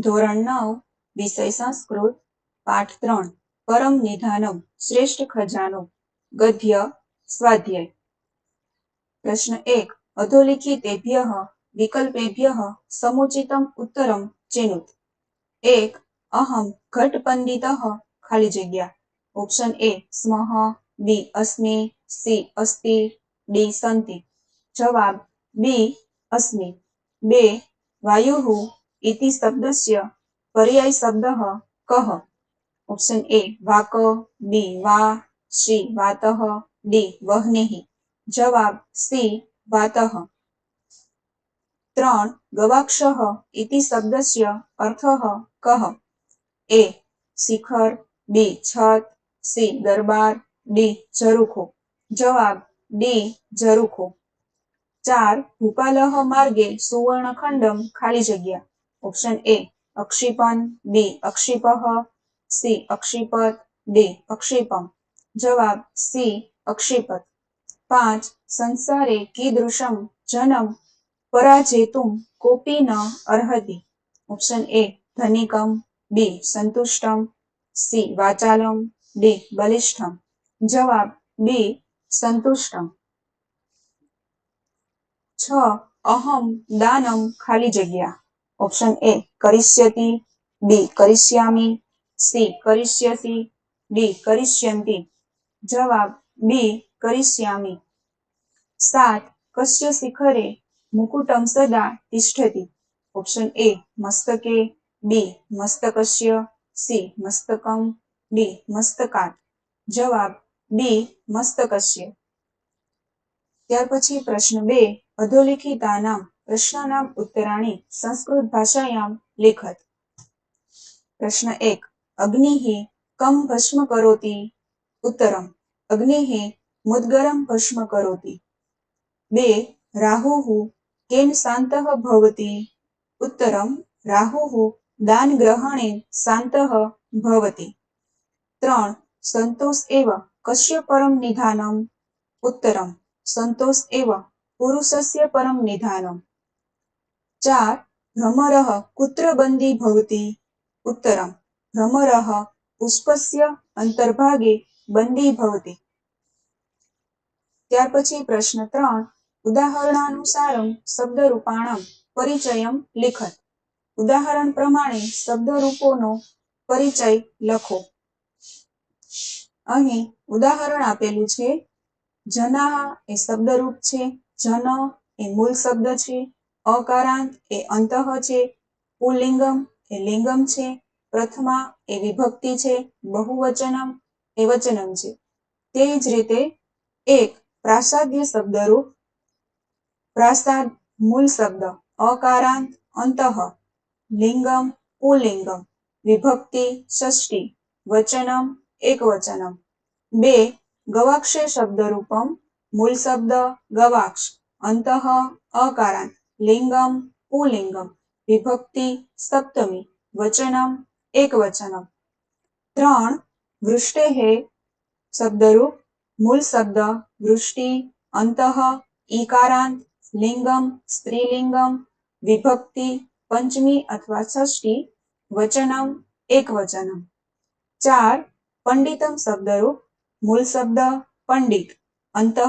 ધોરણ નવ, વિષય સંસ્કૃત, પાઠ ત્રણ, પરમ નિધાનમ શ્રેષ્ઠ ખજાનો, ગદ્ય, સ્વાધ્યાય. પ્રશ્ન એક અધોલિખિતેભ્ય વિકલ્પેભ્ય સમુચિતમ ઉત્તરમ, ચિનુત. એક, અહમ ઘટપંડિત ખાલી જગ્યા. ઓપ્શન એ સ્મ બી, અસ્મિ, સી, અસ્તિ, ડી, સંતિ. જવાબ, બી, અસ્મિ. બે વાયુ ઇતિ શબ્દસ્ય પર્યાય શબ્દ કહ ઓપ્શન એ વાક બી વા સી વાતઃ ડી વહ્નિઃ જવાબ સી વાતઃ ત્રણ ગવાક્ષ ઇતિ શબ્દસ્ય અર્થ કહ એ શિખર બી છત સી દરબાર ડી ઝરૂખો જવાબ ડી ઝરૂખો ચાર ભૂપાલહ માર્ગે સુવર્ણખંડમ ખાલી જગ્યા ઓપ્શન એ અક્ષિપન બી અક્ષિપઃ સી અક્ષિપત ડી અક્ષિપમ જવાબ સી અક્ષિપત પાંચ, સંસારે કીદૃશમ જનમ પરાજેતુમ કોપી ન અર્હતિ. ઓપ્શન એ ધનિકમ. બી સંતુષ્ટમ. સી વાચાલમ. ડી બલિષ્ઠમ. જવાબ બી સંતુષ્ટમ. છ, અહમ દાનમ ખાલી જગ્યા. ઓપ્શન એ કરિષ્યતિ બી કરિષ્યામી સી કરિષ્યસી ડી કરિષ્યંતી જવાબ બી કરિષ્યામી સાત કશ્ય શિખરે મુકુટમ સદા તિષ્ઠતિ ઓપ્શન એ મસ્તકે બી મસ્તકશ્ય સી મસ્તકમ ડી મસ્તકાત જવાબ બી મસ્તકશ્ય ત્યાર પછી પ્રશ્ન બે, અધોલિખિતાનામ. પ્રશ્નાનામ ઉત્તરાણી સંસ્કૃત ભાષાયામ લેખત. પ્રશ્ન એક અગ્નિ કમ ભસ્મ કરોતિ? ઉત્તરમ અગ્નિઃ મુદગરમ ભસ્મ કરોતિ? બે રાહુ કેમ શાંત ભવતિ? ઉત્તરમ રાહુ દાન ગ્રહણે શાંત ભવતિ. ત્રણ, સંતોષ એવ કશ્ય પરમ નિધાનમ? ઉત્તરમ, સંતોષ એવ પુરુષસ્ય પરમ નિધાનમ? ચાર ભ્રમરः કુત્ર બંદી ભવતી ઉત્તરમ ભ્રમર પુષ્પસ્ય અંતર્ભાગે બંદી ભવતી ત્યાર પછી પ્રશ્ન ત્રણ ઉદાહરણાનુસારમ શબ્દરૂપાણમ પરિચયમ લિખત ઉદાહરણ પ્રમાણે શબ્દરૂપોનો પરિચય લખો અહીં ઉદાહરણ આપેલું છે જનાહ એ શબ્દરૂપ છે જન એ મૂળ શબ્દ છે અકારાંત એ અંતઃ છે, પુલ્લિંગમ એ લિંગમ છે, પ્રથમા એ વિભક્તિ છે, બહુવચનમ એ વચનમ છે. તે જ રીતે એક પ્રાસાદ્ય શબ્દરૂપ પ્રાસાદ મૂળ શબ્દ અકારાંત, અંતઃ, લિંગમ, પુલ્લિંગમ, વિભક્તિ, ષષ્ઠી, વચનમ, એકવચનમ. બે ગવાક્ષે શબ્દરૂપમ મૂળ શબ્દ ગવાક્ષ, અંતઃ, અકારાંત. લિંગમ પુલ્લિંગમ વિભક્તિ, સપ્તમી, વચનમ, એકવચનમ. ત્રણ, વૃષ્ટેઃ શબ્દરૂપ, મૂળ શબ્દ, વૃષ્ટિ, અંતઃ, ઈકારાંત, લિંગમ, સ્ત્રીલિંગમ, વિભક્તિ, પંચમી અથવા ષષ્ઠી, વચનમ, એકવચનમ. ચાર, પંડિતમ શબ્દરૂપ, મૂળ શબ્દ, પંડિત, અંતઃ,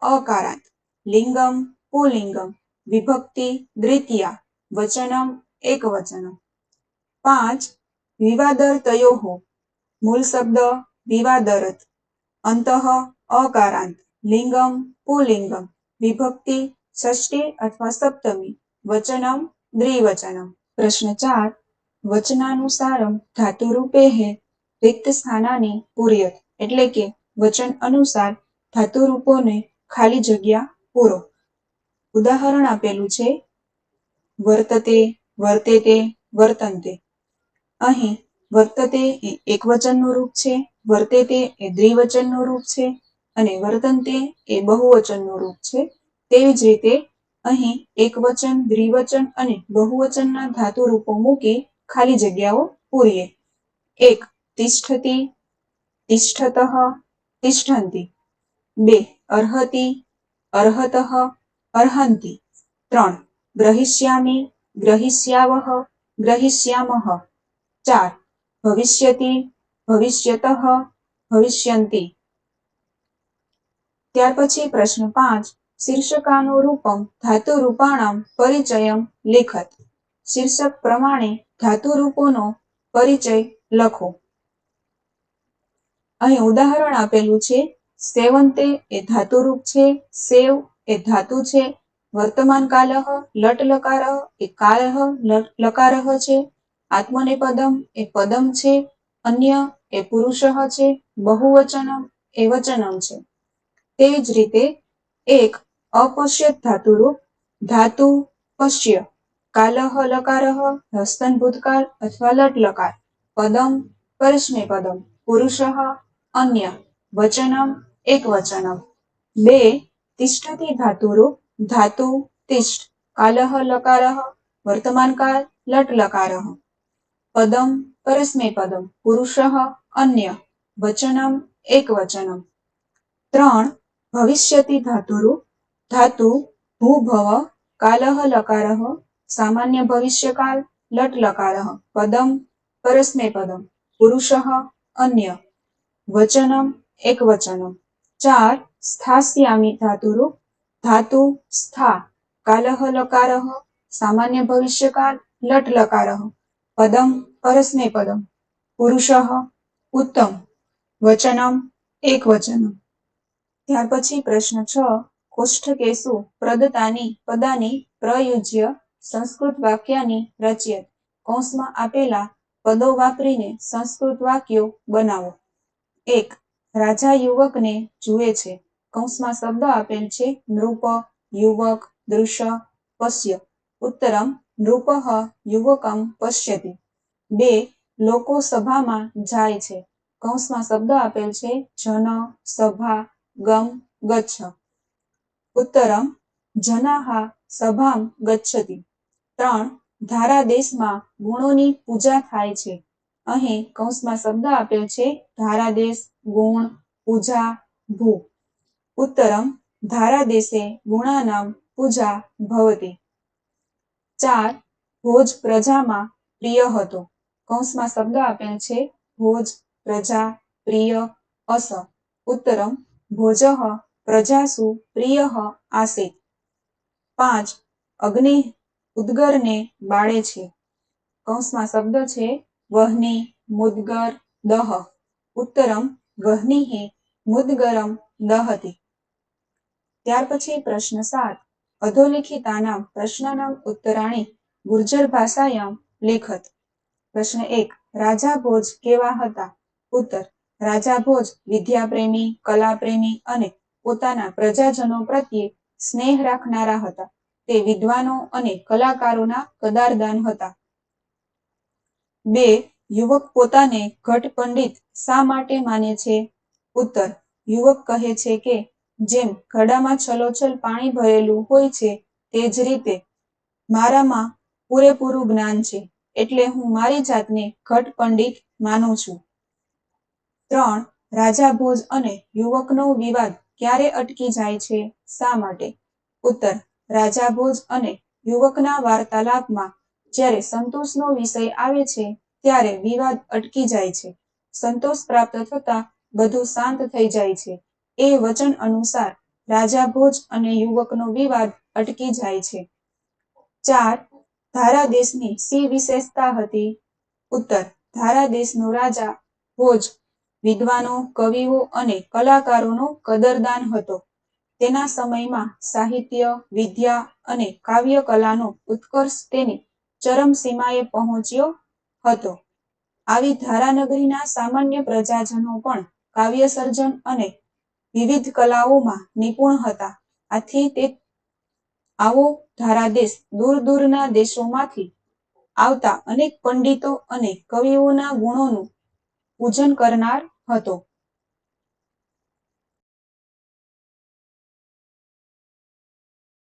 અકારાંત, લિંગમ પુલ્લિંગમ વિભક્તિ દ્વિતીયા, વચનમ એકવચનમ. પાંચ વિવાદર્તયોઃ મૂળ શબ્દ વિવાદરત, અંતઃ અકારાંત, લિંગમ પુલિંગમ, વિભક્તિ ષષ્ઠી અથવા સપ્તમી, વચનમ દ્વિવચનમ. પ્રશ્ન ચાર, વચનાનુસારમ હે રિક્ત સ્થાનાની પૂર્યત, એટલે કે વચન અનુસાર ધાતુરૂપોને ખાલી જગ્યા પૂરો. ઉદાહરણ આપેલું છે. વર્તતે, વર્તેતે, વર્તન્તે. અહીં વર્તતે એ એકવચનનું રૂપ છે, વર્તેતે એ દ્વિવચનનું રૂપ છે, અને વર્તન્તે એ બહુવચનનું રૂપ છે. તેવી જ રીતે અહીં એકવચન, દ્વિવચન અને બહુવચનના ધાતુ રૂપો મૂકી ખાલી જગ્યાઓ પૂરીએ. એક, તિષ્ઠતિ, તિષ્ઠતઃ, તિષ્ઠંતિ. બે, અર્હતિ, અર્હતઃ અર્હન્તિ ત્રણ ગ્રહિષ્યામિ ગ્રહિષ્યાવહ ગ્રહિષ્યામહ ચાર ભવિષ્યતિ ભવિષ્યત ભવિષ્યંતિ ત્યાર પછી પ્રશ્ન પાંચ। શીર્ષકાનું રૂપમ ધાતુ રૂપાણામ પરિચયમ લેખત। શીર્ષક પ્રમાણે ધાતુ રૂપોનો પરિચય લખો। અહીં ઉદાહરણ આપેલું છે, સેવંતે એ ધાતુરૂપ છે, સેવ એ ધાતુ છે. વર્તમાન કાલહ, લટ લકારહ, એ કાલહ લકારહ છે. આત્મનેપદમ એ પદમ છે. અન્ય એ પુરુષ છે. બહુવચનમ એ વચનમ છે. તે જ રીતે એક અપશ્યત ધાતુરૂપ ધાતુ પશ્ય કાલહ, લકારહ, હસ્તન ભૂતકાળ અથવા લટ લકાર. પદમ પરસ્મૈપદમ પુરુષ અન્ય વચનમ એક વચનમ. બે તિષ્ઠતિ ધાતુરો ધાતુ તિષ્ઠ કાલહ લકારહ વર્તમાન કાળ લટ લકારહ પદમ પરસ્મૈપદમ પુરુષ અન્ય વચનમ એક વચનમ ત્રણ ભવિષ્યતિ ધાતુરો ધાતુ ભૂભવ કાલહ લકારહ સામાન્ય ભવિષ્યકાલ લટ લકારહ પદમ પરસ્મૈપદમ પુરુષ અન્ય વચનમ એક વચનમ ચાર સ્થાસ્યામી ધાતુરૂપ. ધાતુ સ્થા કાલહ લકારહ સામાન્ય ભવિષ્યકાલ લટ લકારહ પદમ. પરસ્મૈપદમ પુરુષ ઉત્તમ. વચનમ એક વચનમ ત્યાર પછી પ્રશ્ન છ કોષ્ઠકેશુ પ્રદતાની પદાની પ્રયુજ્ય સંસ્કૃત વાક્યાની રચયત. કૌંસમાં આપેલા પદો વાપરીને સંસ્કૃત વાક્યો બનાવો. એક રાજા યુવકને જુએ છે. કૌંસમાં શબ્દ આપેલ છે, નૃપ, યુવક, દૃશ્ય, પશ્ય. ઉત્તરમ નૃપહ યુવકમ, પશ્યતિ. બે લોકો સભામાં જાય છે. કૌંસમાં શબ્દ આપેલ છે, જન, સભા, ગમ, ગચ્છ. ઉત્તરમ, જનાહા, સભામ, ગચ્છતિ. ત્રણ, ધારા દેશમાં ગુણોની પૂજા થાય છે. અહીં કૌંસમાં શબ્દ આપેલ છે ધારાદેશ ગુણ, પૂજા ભૂ ઉત્તરમ ધારાદેશે ગુણાનામ પૂજા ભવતી. ચાર, ભોજ પ્રજામાં પ્રિય હતો. કૌંસમાં શબ્દ આપેલ છે, ભોજ પ્રજા પ્રિય અસ. ઉત્તરમ, ભોજ પ્રજાસુ પ્રિય આસીત પાંચ, અગ્નિ ઉદ્ગરને બાળે છે. કૌંસમાં શબ્દ છે, વહની મુદ્ગર દહ ઉત્તરમ વહ્નિઃ ન હતી ત્યાર પછી પ્રશ્ન સાત. અધોલિખિતાનામ પ્રશ્નાનામ ઉત્તરાણી ગુર્જર ભાષાયામ લેખત. પ્રશ્ન એક. રાજા ભોજ કેવા હતા? ઉત્તર. રાજા ભોજ વિદ્યાપ્રેમી, કલાપ્રેમી અને પોતાના પ્રજાજનો પ્રત્યે સ્નેહ રાખનારા હતા. તે વિદ્વાનો અને કલાકારોના કદારદાન હતા. બે. યુવક પોતાને ઘટ પંડિત શા માટે માને છે? ઉત્તર, યુવક કહે છે કે, જેમ ઘડામાં છલોછલ પાણી ભરેલું હોય છે, તે જ રીતે મારામાં પૂરેપૂરું જ્ઞાન છે, એટલે હું મારી જાતને ઘટ પંડિત માનું છું. ત્રણ, રાજા ભોજ અને યુવકનો વિવાદ ક્યારે અટકી જાય છે? શા માટે? ઉત્તર, રાજા ભોજ અને યુવકના વાર્તાલાપમાં જ્યારે સંતોષનો વિષય આવે છે ત્યારે વિવાદ અટકી જાય છે. સંતોષ પ્રાપ્ત થતા બધું શાંત થઈ જાય છે. એ વચન અનુસાર રાજા ભોજ અને યુવકનો વિવાદ અટકી જાય છે. ચાર, ધારા દેશની સી વિશેષતા હતી? ઉત્તર, ધારા દેશનો રાજા ભોજ વિદ્વાનો, કવિઓ અને કલાકારોનો કદરદાન હતો. તેના સમયમાં સાહિત્ય, વિદ્યા અને કાવ્ય કલાનો ઉત્કર્ષ તેની ચરમ સીમાએ પહોંચ્યો હતો. આવી ધારાનગરીના સામાન્ય પ્રજાજનો પણ કાવ્ય સર્જન અને વિવિધ કલાઓમાં નિપુણ હતા. આથી તે આવો ધારાદેશ દૂર દૂરના દેશોમાંથી આવતા અનેક પંડિતો અને કવિઓના ગુણોનું પૂજન કરનાર હતો.